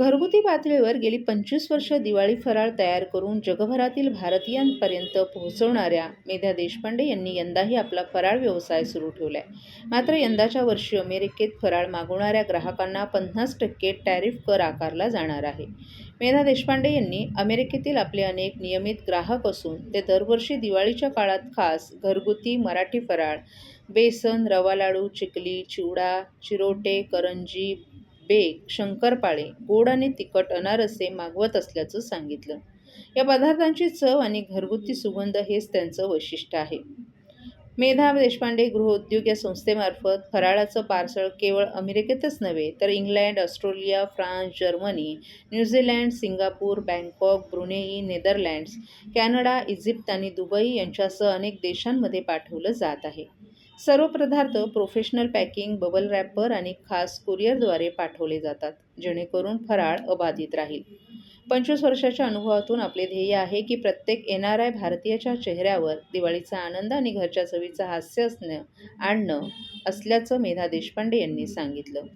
घरगुती पातळीवर गेली पंचवीस वर्ष दिवाळी फराळ तयार करून जगभरातील भारतीयांपर्यंत पोहोचवणाऱ्या मेधा देशपांडे यांनी यंदाही आपला फराळ व्यवसाय सुरू ठेवलाय. मात्र यंदाच्या वर्षी अमेरिकेत फराळ मागवणाऱ्या ग्राहकांना पन्नास टक्के टॅरिफ कर आकारला जाणार आहे. मेधा देशपांडे यांनी अमेरिकेतील आपले अनेक नियमित ग्राहक असून ते दरवर्षी दिवाळीच्या काळात खास घरगुती मराठी फराळ बेसन रवा लाडू चिकली चिवडा चिरोटे करंजी बेक शंकरपाळे गोड आणि तिखट अनारसे मागवत असल्याचं सांगितलं. या पदार्थांची चव आणि घरगुती सुगंध हेच त्यांचं वैशिष्ट्य आहे. मेधा देशपांडे गृहउद्योग या संस्थेमार्फत फराळाचं पार्सल केवळ अमेरिकेतच नव्हे तर England Australia France Germany New Zealand Singapore Bangkok Brunei Netherlands Canada Egypt आणि दुबई यांच्यासह अनेक देशांमध्ये पाठवलं जात आहे. सर्व पदार्थ प्रोफेशनल पॅकिंग बबल रॅपर आणि खास कुरिअरद्वारे पाठवले जातात जेणेकरून फराळ अबाधित राहील. पंचवीस वर्षाच्या अनुभवातून आपले ध्येय आहे की प्रत्येक एन आर आय भारतीयाच्या चेहऱ्यावर दिवाळीचा आनंद आणि घरच्या चवीचं हास्य असणं आणणं असल्याचं मेधा देशपांडे यांनी सांगितलं.